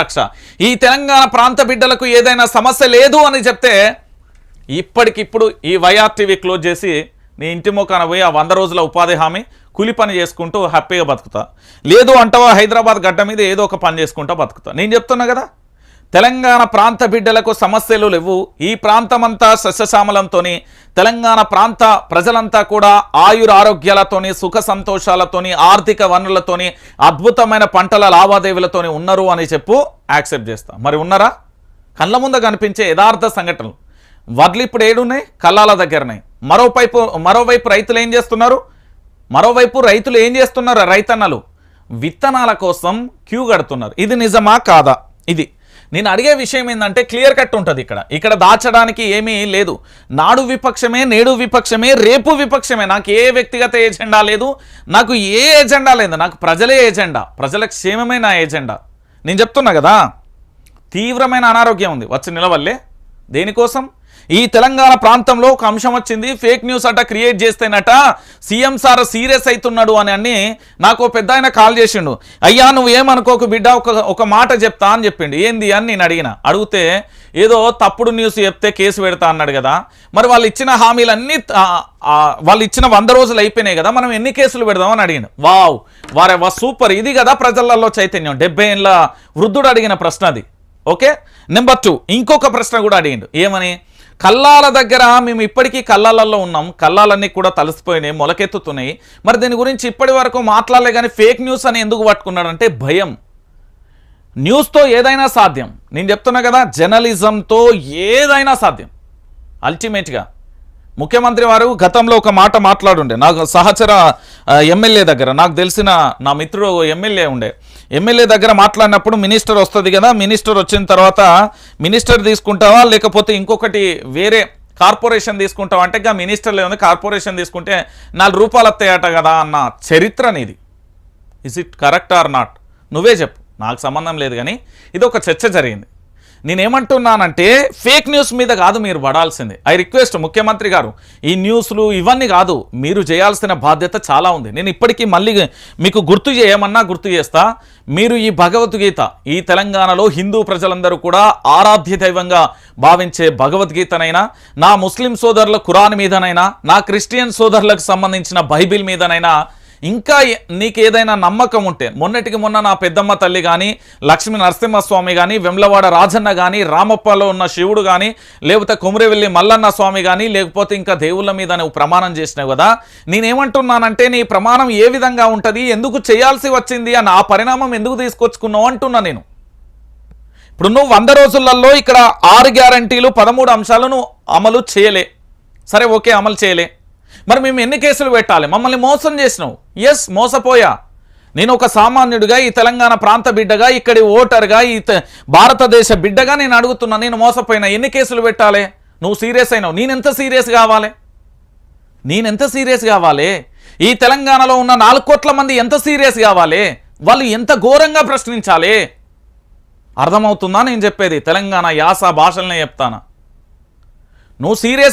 రక్ష. ఈ తెలంగాణ ప్రాంత బిడ్డలకు ఏదైనా సమస్య లేదు అని చెప్తే ఇప్పటికిప్పుడు ఈ వైఆర్టీవీ క్లోజ్ చేసి నీ ఇంటి ముఖాన పోయి ఆ వంద రోజుల ఉపాధి హామీ కూలి పని చేసుకుంటూ హ్యాపీగా బతుకుతా. లేదు అంటావా హైదరాబాద్ గడ్డ మీద ఏదో ఒక పని చేసుకుంటా బతుకుతా. నేను చెప్తున్నా కదా? తెలంగాణ ప్రాంత బిడ్డలకు సమస్యలు లేవు. ఈ ప్రాంతమంతా సస్యశామలంతోని తెలంగాణ ప్రాంత ప్రజలంతా కూడా ఆయుర ఆరోగ్యాలతోని సుఖ సంతోషాలతోని ఆర్థిక వనరులతోని అద్భుతమైన పంటల లావాదేవీలతోని ఉన్నారు అని చెప్పు యాక్సెప్ట్ చేస్తా. మరి ఉన్నారా? కళ్ళ ముందు కనిపించే యథార్థ సంఘటనలు. వడ్లు ఇప్పుడు ఏడున్నాయి? కళ్ళాల దగ్గరనే. మరోవైపు మరోవైపు రైతులు ఏం చేస్తున్నారు? మరోవైపు రైతులు ఏం చేస్తున్నారు? రైతన్నలు. విత్తనాల కోసం క్యూ కడుతున్నారు. ఇది నిజమా కాదా? ఇది నేను అడిగే విషయం ఏంటంటే క్లియర్ కట్ ఉంటుంది ఇక్కడ. ఇక్కడ దాచడానికి ఏమీ లేదు. నాడు విపక్షమే నేడు విపక్షమే రేపు విపక్షమే. నాకు ఏ వ్యక్తిగత ఏజెండా లేదు. నాకు ఏ ఏజెండా లేదు. నాకు ప్రజలే ఏజెండా. ప్రజల క్షేమమే నా ఏజెండా. నేను చెప్తున్నా కదా. తీవ్రమైన అనారోగ్యం ఉంది. వచ్చి నిలవల్లే దేనికోసం? ఈ తెలంగాణ ప్రాంతంలో ఒక అంశం వచ్చింది. ఫేక్ న్యూస్ అట క్రియేట్ చేస్తేనట సీఎం సార్ సీరియస్ అవుతున్నాడు అని అన్ని నాకు ఓ పెద్ద ఆయన కాల్ చేసిండు. అయ్యా నువ్వు ఏమనుకోకు బిడ్డ ఒక ఒక మాట చెప్తా అని చెప్పిండు. ఏంది అని నేను అడిగిన. అడిగితే ఏదో తప్పుడు న్యూస్ చెప్తే కేసు పెడతా అన్నాడు కదా. మరి వాళ్ళు ఇచ్చిన హామీలన్నీ వాళ్ళు ఇచ్చిన వంద రోజులు అయిపోయినాయి కదా మనం ఎన్ని కేసులు పెడదామని అడిగిన వావ్ వారే వా సూపర్. ఇది కదా ప్రజలలో చైతన్యం. డెబ్బై ఏళ్ళ వృద్ధుడు అడిగిన ప్రశ్న అది. ఓకే? నెంబర్ టూ ఇంకొక ప్రశ్న కూడా అడిగిండు. ఏమని? కల్లాల దగ్గర మేము ఇప్పటికీ కల్లాలలో ఉన్నాం. కల్లాలన్నీ కూడా తలసిపోయినాయి మొలకెత్తుతున్నాయి. మరి దీని గురించి ఇప్పటి వరకు మాట్లాడలే కానీ ఫేక్ న్యూస్ అని ఎందుకు పట్టుకున్నాడంటే భయం. న్యూస్తో ఏదైనా సాధ్యం. నేను చెప్తున్నా కదా జర్నలిజంతో ఏదైనా సాధ్యం. అల్టిమేట్గా ముఖ్యమంత్రి వారు గతంలో ఒక మాట మాట్లాడుండే నాకు సహచర ఎమ్మెల్యే దగ్గర. నాకు తెలిసిన నా మిత్రుడు ఎమ్మెల్యే ఉండే. ఎమ్మెల్యే దగ్గర మాట్లాడినప్పుడు మినిస్టర్ వస్తుంది కదా మినిస్టర్ వచ్చిన తర్వాత మినిస్టర్ తీసుకుంటావా లేకపోతే ఇంకొకటి వేరే కార్పొరేషన్ తీసుకుంటావా? అంటే ఇంకా మినిస్టర్ ఉంది కార్పొరేషన్ తీసుకుంటే నాలుగు రూపాయలు వస్తాయట కదా అన్న చరిత్ర నీది. Is it correct or not నువ్వే చెప్పు. నాకు సంబంధం లేదు కానీ ఇది ఒక చర్చ జరిగింది. నేనేమంటున్నానంటే ఫేక్ న్యూస్ మీద కాదు మీరు పడాల్సింది. ఐ రిక్వెస్ట్ ముఖ్యమంత్రి గారు ఈ న్యూస్లు ఇవన్నీ కాదు మీరు చేయాల్సిన బాధ్యత చాలా ఉంది. నేను ఇప్పటికీ మళ్ళీ మీకు గుర్తు చేయమన్నా గుర్తు చేస్తా. మీరు ఈ భగవద్గీత ఈ తెలంగాణలో హిందూ ప్రజలందరూ కూడా ఆరాధ్య దైవంగా భావించే భగవద్గీతనైనా నా ముస్లిం సోదరుల ఖురాన్ మీదనైనా నా క్రిస్టియన్ సోదరులకు సంబంధించిన బైబిల్ మీదనైనా ఇంకా నీకు ఏదైనా నమ్మకం ఉంటే మొన్నటికి మొన్న నా పెద్దమ్మ తల్లి కానీ లక్ష్మీ నరసింహస్వామి కానీ వెమ్లవాడ రాజన్న కానీ రామప్పలో ఉన్న శివుడు కానీ లేకపోతే కుమరివెల్లి మల్లన్న స్వామి కానీ లేకపోతే ఇంకా దేవుళ్ళ మీద నువ్వు ప్రమాణం చేసినావు కదా నేనేమంటున్నానంటే నీ ప్రమాణం ఏ విధంగా ఉంటుంది ఎందుకు చేయాల్సి వచ్చింది అని ఆ పరిణామం ఎందుకు తీసుకొచ్చుకున్నావు అంటున్నా నేను. ఇప్పుడు నువ్వు వంద రోజులలో ఇక్కడ ఆరు గ్యారంటీలు పదమూడు అంశాలను అమలు చేయలే. సరే ఓకే అమలు చేయలే. మరి మేము ఎన్ని కేసులు పెట్టాలి? మమ్మల్ని మోసం చేసినావు. ఎస్ మోసపోయా. నేను ఒక సామాన్యుడిగా ఈ తెలంగాణ ప్రాంత బిడ్డగా ఇక్కడి ఓటర్గా ఈ భారతదేశ బిడ్డగా నేను అడుగుతున్నా నేను మోసపోయినా. ఎన్ని కేసులు పెట్టాలి? నువ్వు సీరియస్ అయినావు. నేనెంత సీరియస్ కావాలి? నేనెంత సీరియస్ కావాలి? ఈ తెలంగాణలో ఉన్న నాలుగు కోట్ల మంది ఎంత సీరియస్ కావాలి? వాళ్ళు ఎంత ఘోరంగా ప్రశ్నించాలి? అర్థమవుతుందా? నేను చెప్పేది తెలంగాణ యాస భాషలనే చెప్తానా. నువ్వు సీరియస్